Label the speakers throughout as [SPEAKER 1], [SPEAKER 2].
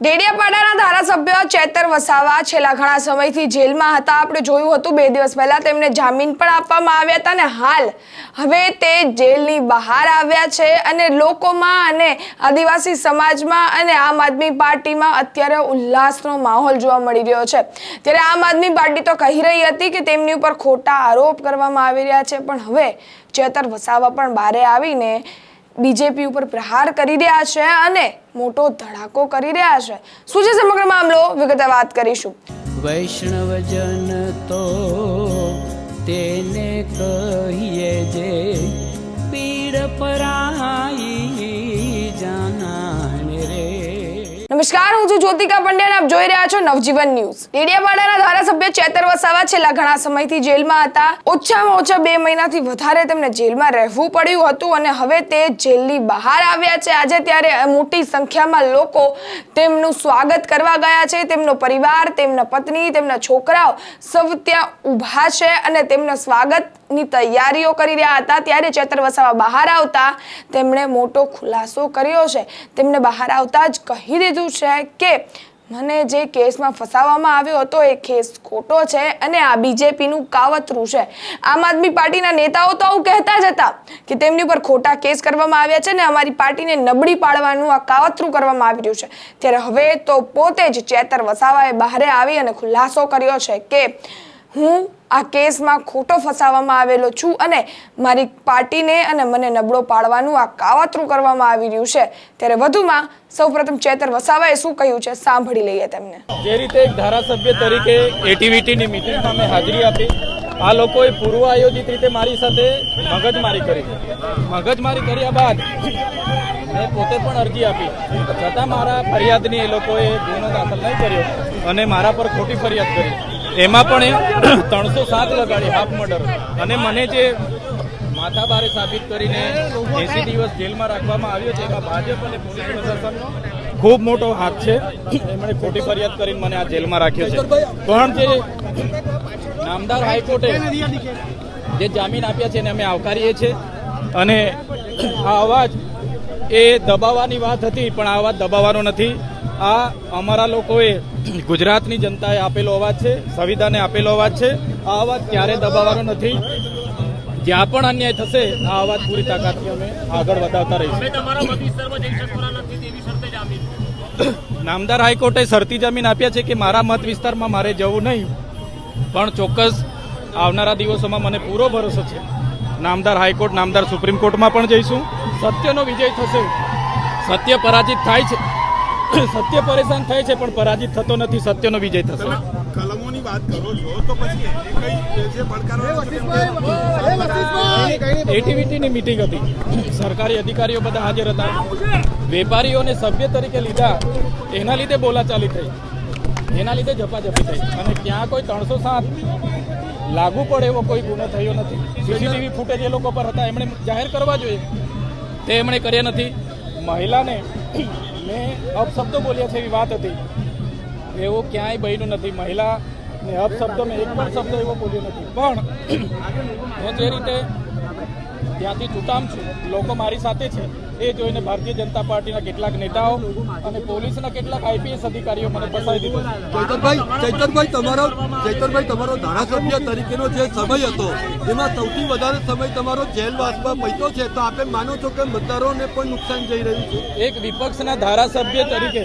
[SPEAKER 1] ડેડિયાપાડાના ધારાસભ્ય ચેતર વસાવા છેલ્લા ઘણા સમયથી જેલમાં હતા. આપણે જોયું હતું બે દિવસ પહેલા તેમને જામીન પણ આપવામાં આવ્યા હતા અને હાલ હવે તે જેલની બહાર આવ્યા છે અને લોકોમાં અને આદિવાસી સમાજમાં અને આમ આદમી પાર્ટીમાં અત્યારે ઉલ્લાસનો માહોલ જોવા મળી રહ્યો છે. ત્યારે આમ આદમી પાર્ટી તો કહી રહી હતી કે તેમની ઉપર ખોટા આરોપ કરવામાં આવી રહ્યા છે, પણ હવે ચેતર વસાવા પણ બહારે આવીને બીજેપી ઉપર પ્રહાર કરી રહ્યા છે અને મોટો ધડાકો કરી રહ્યા છે. શું છે સમગ્ર મામલો? વિગતે વાત કરીશું.
[SPEAKER 2] વૈષ્ણવજન તો તેને કહીએ
[SPEAKER 1] નમસ્કાર, હું છું જ્યોતિકા પંડ્યા આપ જોઈ રહ્યા છો નવજીવન ન્યૂઝ. ડેડિયાપાડાના ધારાસભ્ય ચેતર વસાવા છેલ્લા ઘણા સમયથી જેલમાં હતા. ઓછામાં ઓછા બે મહિનાથી વધારે તેમને જેલમાં રહેવું પડ્યું હતું અને હવે તે જેલની બહાર આવ્યા છે. આજે ત્યારે મોટી સંખ્યામાં લોકો તેમનું સ્વાગત કરવા ગયા છે. તેમનો પરિવાર, તેમના પત્ની, તેમના છોકરાઓ સૌ ત્યાં ઊભા છે અને તેમના સ્વાગતની તૈયારીઓ કરી રહ્યા હતા, ત્યારે ચેતર વસાવા બહાર આવતા તેમણે મોટો ખુલાસો કર્યો છે. તેમણે બહાર આવતા જ કહી દીધું છે કે, મને જે કેસમાં ફસાવવામાં આવ્યો હતો, એ કેસ ખોટો છે અને આ બીજેપીનું કાવતરું છે. આમ આદમી પાર્ટીના નેતાઓ તો આવું કહેતા જ હતા કે તેમની ઉપર ખોટા કેસ કરવામાં આવ્યા છે ને અમારી પાર્ટીને નબળી પાડવાનું આ કાવતરું કરવામાં આવી રહ્યું છે. ત્યારે હવે તો પોતે જ ચેતર વસાવાએ બહારે આવી અને ખુલાસો કર્યો છે કે હું આ કેસમાં ખોટો ફસાવવામાં આવેલો છું અને મારી પાર્ટીને અને મને નબળો પાડવાનું આ કાવતરું કરવામાં આવી રહ્યું છે. ત્યારે વધુમાં સૌપ્રથમ ચેતર વસાવાએ શું કહ્યું છે સાંભળી લઈએ તેમને.
[SPEAKER 3] જે રીતે એક ધારાસભ્ય તરીકે એટીવીટીની મિટિંગમાં મેં હાજરી આપી, આ લોકોએ પૂર્વ આયોજિત રીતે મારી સાથે મગજમારી કરી. મગજમારી કર્યા બાદ મેં પોતે પણ અરજી આપી. છતાં મારા ફરિયાદની એ લોકોએ ગુનો દાખલ નહીં કર્યો અને મારા પર ખોટી ફરિયાદ કરી. એમાં પણ એ ત્રણસો સાત લગાડી હાફ મર્ડર. અને મને જે માથાભારે સાબિત કરીને એસી દિવસ જેલમાં રાખવામાં આવ્યો છે, એમાં ભાજપ અને પોલીસ પ્રશાસનનો ખૂબ મોટો હાથ છે. એમણે ખોટી ફરિયાદ કરીને મને આ જેલમાં રાખ્યો છે. પણ જે નામદાર હાઈકોર્ટે જે જામીન આપ્યા છે એને અમે આવકારીએ છીએ. અને આ અવાજ એ દબાવવાની વાત હતી, પણ આ અવાજ દબાવવાનો નથી. આ અમારા લોકોએ ગુજરાતની જનતાએ આપેલો અવાજ છે સંવિધાને આપેલો અવાજ છે. આ અવાજ ક્યારે દબાવવાનો નથી. જ્યાં પણ અન્યાય થશે આ અવાજ પૂરી તાકાતથી અમે આગળ વધાવતા રહીશું. નામદાર હાઈકોર્ટે શરતી જમીન આપ્યા છે કે મારા મત વિસ્તારમાં મારે જવું નહીં. પણ ચોક્કસ આવનારા દિવસોમાં મને પૂરો ભરોસો છે. નામદાર હાઈકોર્ટ નામદાર સુપ્રીમ કોર્ટમાં પણ જઈશું. સત્યનો વિજય થશે. સત્ય પરાજિત થાય છે. સત્ય પરેશાન થાય છે પણ પરાજિત થતો નથી સત્યનો વિજય થશે.
[SPEAKER 4] કલમોની વાત કરો છો તો પછી કઈ જે
[SPEAKER 3] એટીવીટીની મિટિંગ હતી. સરકારી અધિકારીઓ બધા હાજર હતા. વેપારીઓને સભ્ય તરીકે લીધા. એના લીધે બોલાચાલી થઈ. એના લીધે ઝપાઝપી થઈ. અને ત્યાં કોઈ ત્રણસો સાત લાગુ પડે એવો કોઈ ગુનો થયો નથી. સીસીટીવી ફૂટેજ એ લોકો પર હતા. એમણે જાહેર કરવા જોઈએ. તે એમણે કર્યા નથી. મહિલાને મેં અપશબ્દો બોલ્યા છે એવી વાત હતી. એવું ક્યાંય બન્યું નથી. મહિલા ને અપશબ્દો મેં એક પણ શબ્દ એવો બોલ્યો નથી. પણ હું જે રીતે ત્યાંથી છૂટામ છું. લોકો મારી સાથે છે. એ જોઈને ભારતીય જનતા પાર્ટીના કેટલાક નેતાઓ અને પોલીસના કેટલાક આઈપીએસ અધિકારીઓ મને ફસાવી દીધો
[SPEAKER 5] ચૈતનભાઈ ચૈતનભાઈ તમારો ચૈતનભાઈ તમારો ધારાસભ્ય તરીકેનો જે સમય હતો એમાં સૌથી વધારે સમય તમારો જેલવાસમાં પૈતો છે. તો આપે માનો છો કે મતદારોને પણ નુકસાન જઈ રહ્યું છે?
[SPEAKER 3] એક વિપક્ષના ધારાસભ્ય તરીકે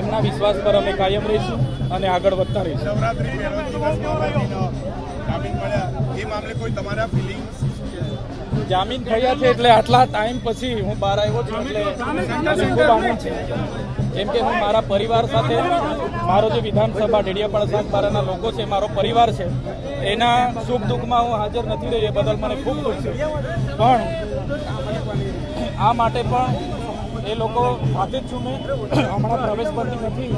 [SPEAKER 3] એમના વિશ્વાસ પર અમે કાયમ રહીશું અને આગળ વધતા રહીશું.
[SPEAKER 4] નવરાત્રી જામીન એ મામલે કોઈ તમારા ફિલિંગ્સ
[SPEAKER 3] જામીન થયા છે એટલે આટલા ટાઈમ પછી હું બહાર આવ્યો છું એટલે જેમ ખૂબ આનંદ છે. કેમ કે હું મારા પરિવાર સાથે મારો જે વિધાનસભા ડેડિયાપાડા સાગબારાના લોકો છે મારો પરિવાર છે એના સુખ દુઃખમાં હું હાજર નથી રહી એ બદલ મને ખૂબ દુઃખ છે. પણ આ માટે પણ એ લોકો સાથે જ છું મેં. હમણાં પ્રવેશ પરથી નથી.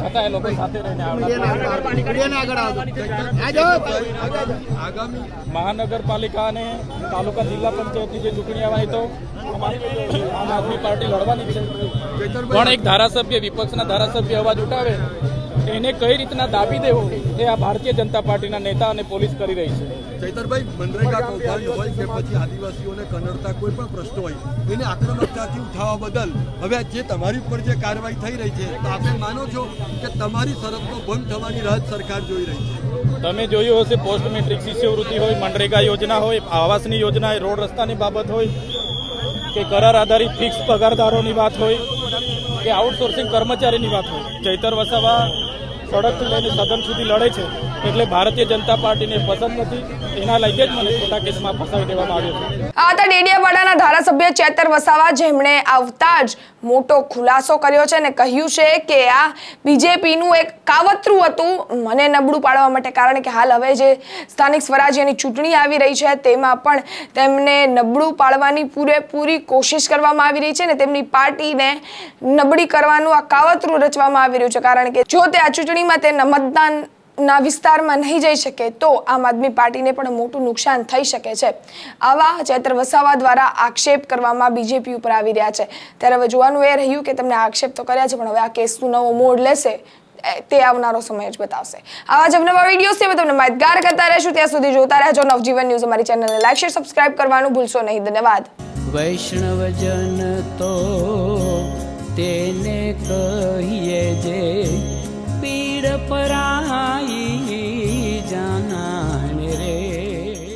[SPEAKER 3] છતાં એ લોકો સાથે રહીને
[SPEAKER 5] આગામી
[SPEAKER 3] મહાનગરપાલિકા અને તાલુકા જિલ્લા પંચાયતની જે ચૂંટણી આવવાની તો આમ આદમી પાર્ટી લડવાની છે. પણ એક ધારાસભ્ય વિપક્ષના ધારાસભ્ય અવાજ ઉઠાવે એને કઈ રીતના દાબી દેવો એ આ ભારતીય જનતા પાર્ટીના નેતા અને પોલીસ કરી રહી છે.
[SPEAKER 5] ચૈતરભાઈ મનરેગા કૌભાંડ હોય કે પછી આદિવાસીઓને કનડતા કોઈ પણ પ્રશ્નો હોય એને આક્રમકતાથી ઉઠાવવા બદલ હવે જે તમારી ઉપર જે કાર્યવાહી થઈ રહી છે તો આપણે માનો છો કે તમારી શરતનો ભંગ થવાની રાહ સરકાર જોઈ રહી છે?
[SPEAKER 3] તમે જોયું હશે પોસ્ટ મેટ્રિક શિષ્યવૃત્તિ હોય મનરેગા યોજના હોય આવાસની યોજના હોય રોડ રસ્તાની બાબત હોય કે કરાર આધારિત ફિક્સ પગારદારોની વાત હોય કે આઉટસોર્સિંગ કર્મચારીની વાત હોય. ચૈતર વસાવા સડકથી લઈને સદન સુધી લડે છે. એટલે ભારતીય જનતા પાર્ટીને પસંદ નથી. એના લઈને જ મને ખોટા કેસમાં ફસાવી દેવામાં આવ્યો છે.
[SPEAKER 1] આ હતા ડેડિયાપાડાના ધારાસભ્ય ચેતર વસાવા, જેમણે આવતા જ મોટો ખુલાસો કર્યો છે અને કહ્યું છે કે આ બીજેપીનું એક કાવતરું હતું, મને નબળું પાડવા માટે, કારણ કે હાલ હવે જે સ્થાનિક સ્વરાજ્યની ચૂંટણી આવી રહી છે, તેમાં પણ તેમને નબળું પાડવાની પૂરેપૂરી કોશિશ કરવામાં આવી રહી છે અને તેમની પાર્ટીને નબળી કરવાનું આ કાવતરું રચવામાં આવી રહ્યું છે, કારણ કે જો તે આ ચૂંટણીમાં તેના મતદાન ના વિસ્તારમાં નહીં જઈ શકે, તો આમ આદમી પાર્ટીને પણ મોટું નુકસાન થઈ શકે છે. આવા ચૈત્ર વસાવા દ્વારા આક્ષેપ કરવામાં બીજેપી ઉપર આવી રહ્યા છે. ત્યારે હવે જોવાનું એ રહ્યું કે તમને આક્ષેપ તો કર્યા છે, પણ હવે આ કેસનું નવો મોડ લેશે તે આવનારો સમય જ બતાવશે. આવા જ નવા વીડિયો છે તમને માહિતગાર કરતા રહેશું. ત્યાં સુધી જોતા રહેજો નવજીવન ન્યૂઝ. અમારી ચેનલને લાઈક, શેર, સબસ્ક્રાઇબ કરવાનું ભૂલશો નહીં. ધન્યવાદ.
[SPEAKER 2] વૈષ્ણવજન તો તેને કહીએ જે પીડ પરાઈ જાના.